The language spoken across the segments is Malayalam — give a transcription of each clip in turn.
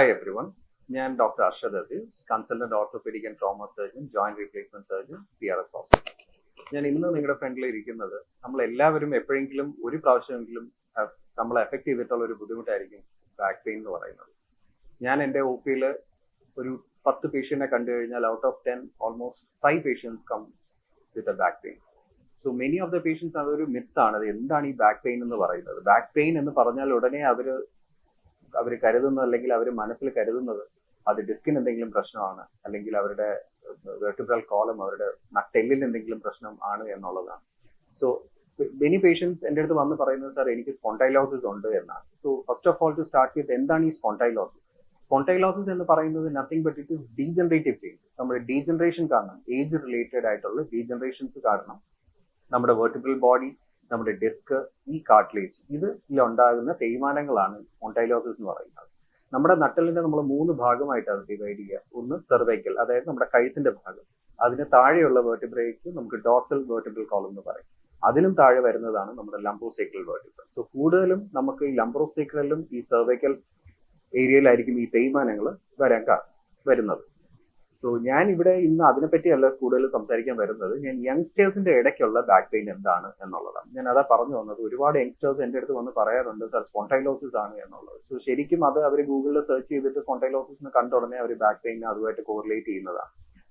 ഹായ് എവ്രി വൺ ഞാൻ doctor Arshad Aziz consultant orthopaedic and trauma surgeon joint replacement surgeon P R S hospital ഞാൻ ഇന്ന് നിങ്ങളുടെ ഫ്രണ്ടിൽ ഇരിക്കുന്നത് നമ്മൾ എല്ലാവരും എപ്പോഴെങ്കിലും ഒരു പ്രാവശ്യമെങ്കിലും നമ്മളെ എഫക്ട് ചെയ്തിട്ടുള്ള ഒരു ബുദ്ധിമുട്ടായിരിക്കും ബാക്ക് പെയിൻ എന്ന് പറയുന്നത്. ഞാൻ എന്റെ ഒ പിയിൽ ഒരു പത്ത് പേഷ്യന്റിനെ കണ്ടു കഴിഞ്ഞാൽ out of ten almost five patients come with a back pain so many of the patients അതൊരു മിത്താണ് അത് എന്താണ് ഈ ബാക്ക് പെയിൻ എന്ന് പറയുന്നത്? ബാക്ക് പെയിൻ എന്ന് പറഞ്ഞാൽ ഉടനെ അവർ അവർ കരുതുന്നത് അല്ലെങ്കിൽ അവർ മനസ്സിൽ കരുതുന്നത് അത് ഡിസ്കിന് എന്തെങ്കിലും പ്രശ്നമാണ്. അല്ലെങ്കിൽ അവരുടെ വെർട്ടിബ്രൽ കോളം അവരുടെ നട്ടെല്ലിൽ എന്തെങ്കിലും പ്രശ്നം ആണ് എന്നുള്ളതാണ്. സോ മെനി പേഷ്യൻസ് എന്റെ അടുത്ത് വന്ന് പറയുന്നത് സാർ എനിക്ക് സ്പോണ്ടൈലോസിസ് ഉണ്ട് എന്നാണ്. So first of all to start with എന്താണ് ഈ സ്പോണ്ടൈലോസിസ് സ്പോണ്ടൈലോസിസ് എന്ന് പറയുന്നത് nothing but it is degenerative change നമ്മുടെ ഡീജനറേഷൻ കാരണം ഏജ് റിലേറ്റഡ് ആയിട്ടുള്ള ഡീജനറേഷൻസ് കാരണം നമ്മുടെ വെർട്ടിബ്രൽ ബോഡി നമ്മുടെ ഡിസ്ക് ഈ കാർട്ടിലേജ്. ഇത് ഉണ്ടാകുന്ന തേയ്മാനങ്ങളാണ് സ്പോണ്ടൈലോസിസ് എന്ന് പറയുന്നത്. നമ്മുടെ നട്ടലിനെ നമ്മൾ മൂന്ന് ഭാഗമായിട്ടാണ് ഡിവൈഡ് ചെയ്യുക. ഒന്ന് സെർവൈക്കൽ അതായത് നമ്മുടെ കഴുത്തിന്റെ ഭാഗം. അതിന് താഴെയുള്ള വേർട്ടിബ്രയ്ക്ക് നമുക്ക് ഡോർസൽ വേർട്ടിബ്രൽ കോളം എന്ന് പറയും. അതിലും താഴെ വരുന്നതാണ് നമ്മുടെ ലംബ്രോസേക്കൽ വേർട്ടിബ്രൽ. സോ കൂടുതലും നമുക്ക് ഈ ലംബ്രോസേക്കലിലും ഈ സെർവൈക്കൽ ഏരിയയിലായിരിക്കും ഈ തേയ്മാനങ്ങൾ വരാൻ വരുന്നത്. സോ ഞാൻ ഇവിടെ ഇന്ന് അതിനെപ്പറ്റിയല്ല കൂടുതൽ സംസാരിക്കാൻ വരുന്നത്. ഞാൻ യങ്സ്റ്റേഴ്സിന്റെ ഇടയ്ക്കുള്ള ബാക്ക് പെയിൻ എന്താണ് എന്നുള്ളതാണ്. ഞാൻ അതാ പറഞ്ഞു വന്നത്. ഒരുപാട് യങ്സ്റ്റേഴ്സ് എന്റെ അടുത്ത് വന്ന് പറയാറുണ്ട് സാർ സ്പോണ്ടൈലോസിസ് ആണ് എന്നുള്ളത്. സോ ശരിക്കും അത് അവർ ഗൂഗിളിൽ സെർച്ച് ചെയ്തിട്ട് സ്പോണ്ടൈലോസിസ് എന്ന് കണ്ട ഉടനെ അവർ ബാക്ക് പെയിൻ അതുമായിട്ട് കോറിലേറ്റ് ചെയ്യുന്നതാണ്.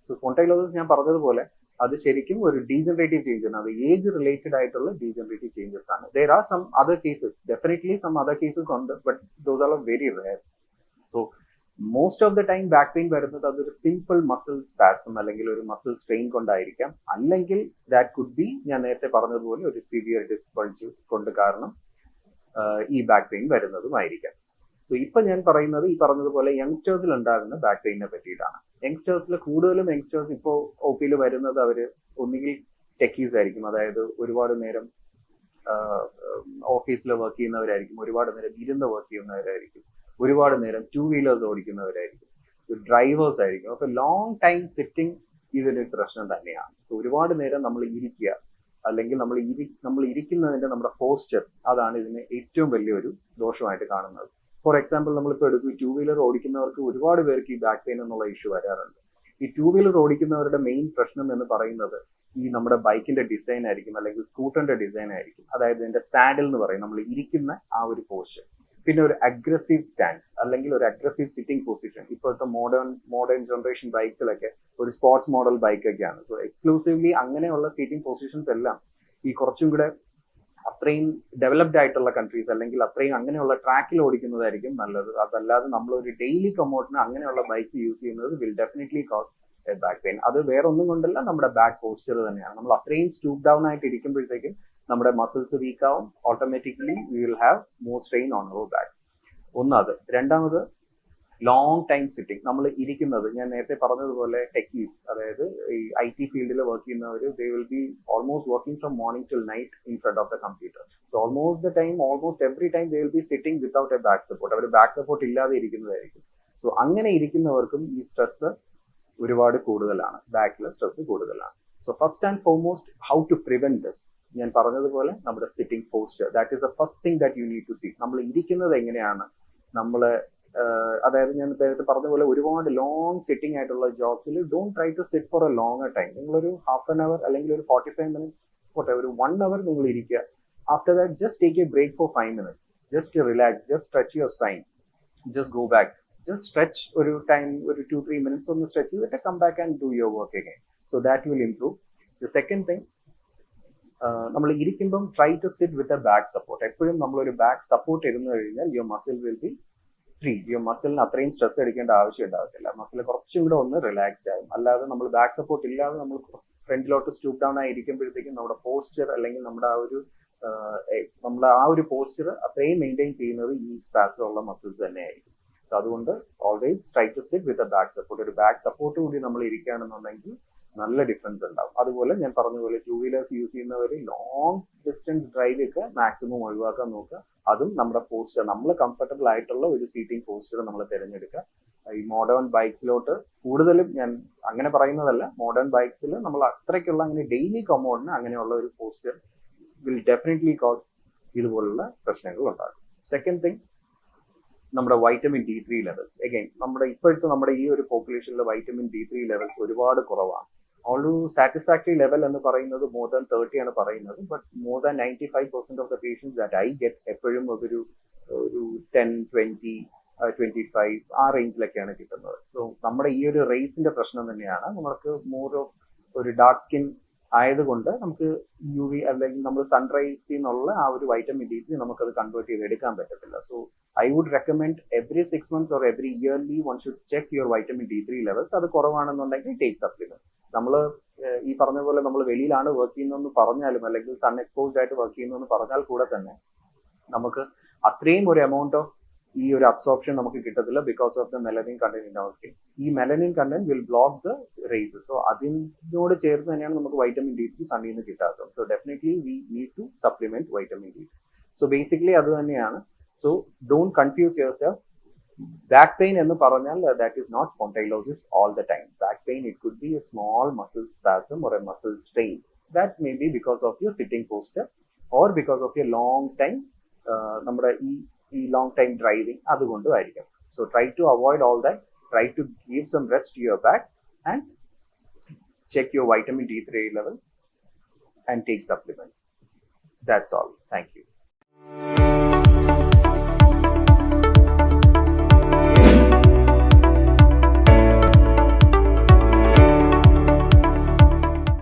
സോ സ്പോണ്ടൈലോസിസ് ഞാൻ പറഞ്ഞതുപോലെ അത് ശരിക്കും ഒരു ഡീജനറേറ്റീവ് ചേഞ്ച് ആണ്. അത് ഏജ് റിലേറ്റഡ് ആയിട്ടുള്ള ഡീജനറേറ്റീവ് ചേഞ്ചസ് ആണ്. There are some other cases definitely some other cases ഉണ്ട് but those are very rare most of the time back pain വരുന്നത് അതൊരു സിമ്പിൾ മസിൽ സ്പാസം അല്ലെങ്കിൽ ഒരു മസിൽ സ്ട്രെയിൻ കൊണ്ടായിരിക്കാം. അല്ലെങ്കിൽ ദാറ്റ് കുഡ് ബി ഞാൻ നേരത്തെ പറഞ്ഞതുപോലെ ഒരു സിവിയർ ഡിസ്ക് ബൾജ് കൊണ്ട് കാരണം ഈ ബാക്ക് പെയിൻ വരുന്നതുമായിരിക്കാം. സോ ഇപ്പൊ ഞാൻ പറയുന്നത് ഈ പറഞ്ഞതുപോലെ യങ്സ്റ്റേഴ്സിൽ ഉണ്ടാകുന്ന ബാക്ക് പെയിനെ പറ്റിയിട്ടാണ്. യങ്സ്റ്റേഴ്സിൽ കൂടുതലും യങ്സ്റ്റേഴ്സ് ഇപ്പോൾ ഒ പിയിൽ വരുന്നത് അവർ ഒന്നുകിൽ ടെക്കീസ് ആയിരിക്കും. അതായത് ഒരുപാട് നേരം ഓഫീസിൽ വർക്ക് ചെയ്യുന്നവരായിരിക്കും. ഒരുപാട് നേരം ഇരുന്ന് വർക്ക് ചെയ്യുന്നവരായിരിക്കും. ഒരുപാട് നേരം ടൂ വീലേഴ്സ് ഓടിക്കുന്നവരായിരിക്കും. ഡ്രൈവേഴ്സ് ആയിരിക്കും. അപ്പൊ ലോങ് ടൈം സിറ്റിംഗ് ഇതൊരു പ്രശ്നം തന്നെയാണ്. ഒരുപാട് നേരം നമ്മൾ ഇരിക്കുക. അല്ലെങ്കിൽ നമ്മൾ ഇരി നമ്മൾ ഇരിക്കുന്നതിന്റെ നമ്മുടെ പോസ്റ്റർ അതാണ് ഇതിന് ഏറ്റവും വലിയൊരു ദോഷമായിട്ട് കാണുന്നത്. ഫോർ എക്സാമ്പിൾ നമ്മളിപ്പോൾ എടുക്കും ടൂ വീലർ ഓടിക്കുന്നവർക്ക് ഒരുപാട് പേർക്ക് ഈ ബാക്ക് പെയിൻ എന്നുള്ള ഇഷ്യൂ വരാറുണ്ട്. ഈ ടൂ വീലർ ഓടിക്കുന്നവരുടെ മെയിൻ പ്രശ്നം എന്ന് പറയുന്നത് ഈ നമ്മുടെ ബൈക്കിന്റെ ഡിസൈൻ ആയിരിക്കും അല്ലെങ്കിൽ സ്കൂട്ടറിന്റെ ഡിസൈൻ ആയിരിക്കും. അതായത് ഇതിന്റെ സാഡിൽ എന്ന് പറയും. നമ്മൾ ഇരിക്കുന്ന ആ ഒരു പോസ്ചർ പിന്നെ ഒരു അഗ്രസീവ് സ്റ്റാൻസ് അല്ലെങ്കിൽ ഒരു അഗ്രസീവ് സിറ്റിംഗ് പൊസിഷൻ ഇപ്പോഴത്തെ മോഡേൺ മോഡേൺ ജനറേഷൻ ബൈക്സിലൊക്കെ ഒരു സ്പോർട്സ് മോഡൽ ബൈക്കൊക്കെയാണ് സോ എക്സ്ക്ലൂസീവ്ലി അങ്ങനെയുള്ള സീറ്റിംഗ് പൊസിഷൻസ് എല്ലാം ഈ കുറച്ചും കൂടെ അത്രയും ഡെവലപ്ഡ് ആയിട്ടുള്ള കൺട്രീസ് അല്ലെങ്കിൽ അത്രയും അങ്ങനെയുള്ള ട്രാക്കിൽ ഓടിക്കുന്നതായിരിക്കും നല്ലത്. അതല്ലാതെ നമ്മൾ ഒരു ഡെയിലി കമ്മോട്ടിന് അങ്ങനെയുള്ള ബൈക്സ് യൂസ് ചെയ്യുന്നത് will definitely cause back pain അത് വേറെ ഒന്നും കൊണ്ടല്ല നമ്മുടെ ബാക്ക് പോസ്റ്റർ തന്നെയാണ്. നമ്മൾ അത്രയും സ്റ്റൂപ്പ് ഡൗൺ ആയിട്ട് ഇരിക്കുമ്പോഴത്തേക്കും നമ്മുടെ muscles വീക്കാവും automatically we will have more strain on our back ഒന്നത്. രണ്ടാമത് ലോങ് ടൈം സിറ്റിംഗ് നമ്മൾ ഇരിക്കുന്നത് ഞാൻ നേരത്തെ പറഞ്ഞതുപോലെ ടെക്കീസ് അതായത് ഈ ഐ ടി ഫീൽഡിൽ വർക്ക് ചെയ്യുന്നവർ they will be almost working from morning till night in front of the computer so almost the time almost every time they will be sitting without a back support our back support ഇല്ലാതെ ഇരിക്കുന്നതായിരിക്കും. സോ അങ്ങനെ ഇരിക്കുന്നവർക്കും ഈ സ്ട്രെസ് ഒരുപാട് കൂടുതലാണ്. ബാക്കിലെ സ്ട്രെസ് കൂടുതലാണ്. So first and foremost how to prevent this ഞാൻ പറഞ്ഞതുപോലെ നമ്മുടെ sitting posture that is the first thing that you need to see നമ്മൾ ഇരിക്കുന്നത് എങ്ങനെയാണ്? നമ്മൾ അതായത് ഞാൻ നേരത്തെ പറഞ്ഞ പോലെ ഒരുപാട് ലോങ് സിറ്റിംഗ് ആയിട്ടുള്ള ജോബ്സിൽ don't try to sit for a long time നിങ്ങളൊരു ഹാഫ് ആൻ അവർ അല്ലെങ്കിൽ ഒരു ഫോർട്ടി ഫൈവ് മിനിറ്റ്സ് പോട്ടെ ഒരു വൺ അവർ നിങ്ങൾ ഇരിക്കുക. After that just take a break for five minutes just relax just stretch your spine just go back just stretch ഒരു ടൈം ഒരു ടു ത്രീ മിനിറ്റ്സ് ഒന്ന് സ്ട്രെച്ച് ചെയ്തിട്ട് come back and do your work again so that will improve the second thing നമ്മൾ ഇരിക്കുമ്പം try to sit with a back support എപ്പോഴും നമ്മൾ ഒരു ബാക്ക് സപ്പോർട്ട് ഇരുന്ന് കഴിഞ്ഞാൽ your muscle will be free your മസിലിന് അത്രയും സ്ട്രെസ് എടുക്കേണ്ട ആവശ്യം ഉണ്ടാകത്തില്ല മസിൽ കുറച്ചും കൂടെ ഒന്ന് റിലാക്സ്ഡ് ആകും അല്ലാതെ നമ്മൾ ബാക്ക് സപ്പോർട്ട് ഇല്ലാതെ നമ്മൾ ഫ്രണ്ടിലോട്ട് സ്റ്റൂപ്പ് ഡൗൺ ആയി ഇരിക്കുമ്പോഴത്തേക്കും നമ്മുടെ പോസ്ചർ അല്ലെങ്കിൽ നമ്മുടെ ആ ഒരു നമ്മൾ ആ ഒരു പോസ്ചർ അത്രയും മെയിന്റെയിൻ ചെയ്യുന്നത് ഈ സ്ട്രാസ് ഉള്ള മസിൽസ് തന്നെയായിരിക്കും അതുകൊണ്ട് always try to sit with a back support ഒരു ബാക്ക് സപ്പോർട്ട് കൂടി നമ്മൾ ഇരിക്കുകയാണെന്നുണ്ടെങ്കിൽ നല്ല ഡിഫറൻസ് ഉണ്ടാവും. അതുപോലെ ഞാൻ പറഞ്ഞ പോലെ ടൂ വീലേഴ്സ് യൂസ് ചെയ്യുന്നവർ ലോങ് ഡിസ്റ്റൻസ് ഡ്രൈവ് ഒക്കെ മാക്സിമം ഒഴിവാക്കാൻ നോക്കുക. അതും നമ്മുടെ പോസ്റ്റർ നമ്മൾ കംഫർട്ടബിൾ ആയിട്ടുള്ള ഒരു സീറ്റിംഗ് പോസ്റ്റർ നമ്മൾ തിരഞ്ഞെടുക്കുക. ഈ മോഡേൺ ബൈക്സിലോട്ട് കൂടുതലും ഞാൻ അങ്ങനെ പറയുന്നതല്ല. മോഡേൺ ബൈക്സിൽ നമ്മൾ അത്രയ്ക്കുള്ള അങ്ങനെ ഡെയിലി കമോഡിന് അങ്ങനെയുള്ള ഒരു പോസ്റ്റർ വിൽ ഡെഫിനറ്റ്ലി കോസ് ഇതുപോലുള്ള പ്രശ്നങ്ങൾ ഉണ്ടാകും. സെക്കൻഡ് തിങ് നമ്മുടെ vitamin D three levels again നമ്മുടെ ഇപ്പോഴത്തെ നമ്മുടെ ഈ ഒരു പോപ്പുലേഷനിലെ വൈറ്റമിൻ ഡി ത്രീ ലെവൽസ് ഒരുപാട് കുറവാണ്. ഓൾഡു സാറ്റിസ്ഫാക്ടറി ലെവൽ എന്ന് പറയുന്നത് മോർ ദാൻ തേർട്ടി ആണ് പറയുന്നത് but more than ninety five percent of the patients that I get എപ്പോഴും ഒരു ഒരു ടെൻ ട്വന്റി ട്വന്റി ഫൈവ് ആ റേഞ്ചിലൊക്കെയാണ് കിട്ടുന്നത്. സോ നമ്മുടെ ഈ ഒരു റേസിന്റെ പ്രശ്നം തന്നെയാണ്. നമുക്ക് മോർ ഓഫ് ഒരു ഡാർക്ക് സ്കിൻ ആയതുകൊണ്ട് നമുക്ക് യു വി അല്ലെങ്കിൽ നമ്മൾ സൺറൈസിൽ നിന്നുള്ള ആ ഒരു വൈറ്റമിൻ ഡി നമുക്ക് അത് കൺവേർട്ട് ചെയ്ത് എടുക്കാൻ പറ്റത്തില്ല. So I would recommend every six months or every yearly one should check your vitamin D three levels അത് കുറവാണെന്നുണ്ടെങ്കിൽ ടേക്ക് സപ്ലിമെന്റ് നമ്മൾ ഈ പറഞ്ഞ പോലെ നമ്മൾ വെളിയിലാണ് വർക്ക് ചെയ്യുന്നതെന്ന് പറഞ്ഞാലും അല്ലെങ്കിൽ സൺ എക്സ്പോസ്ഡ് ആയിട്ട് വർക്ക് ചെയ്യുന്നതെന്ന് പറഞ്ഞാൽ കൂടെ തന്നെ നമുക്ക് അത്രയും ഒരു എമൗണ്ട് ഓഫ് ഈ ഒരു അബ്സോർപ്ഷൻ നമുക്ക് കിട്ടത്തില്ല because of the melanin content in our skin ഈ melanin content will block the rays so അതിനോട് ചേർന്ന് തന്നെയാണ് നമുക്ക് വൈറ്റമിൻ ഡി ത്രീ സണ്ണിൽ നിന്ന് കിട്ടാത്തത് so definitely we need to supplement vitamin D so basically അത് തന്നെയാണ് so don't confuse yourself back pain എന്ന് പറഞ്ഞാൽ that is not spondylosis all the time back pain it could be a small muscle spasm or a muscle strain that may be because of your sitting posture or because of your long time നമ്മുടെ ഈ ഈ ലോങ് ടൈം ഡ്രൈവിംഗ് അതുകൊണ്ടും ആയിരിക്കും. So try to avoid all that try to give some rest to your back and check your vitamin D three levels and take supplements that's all thank you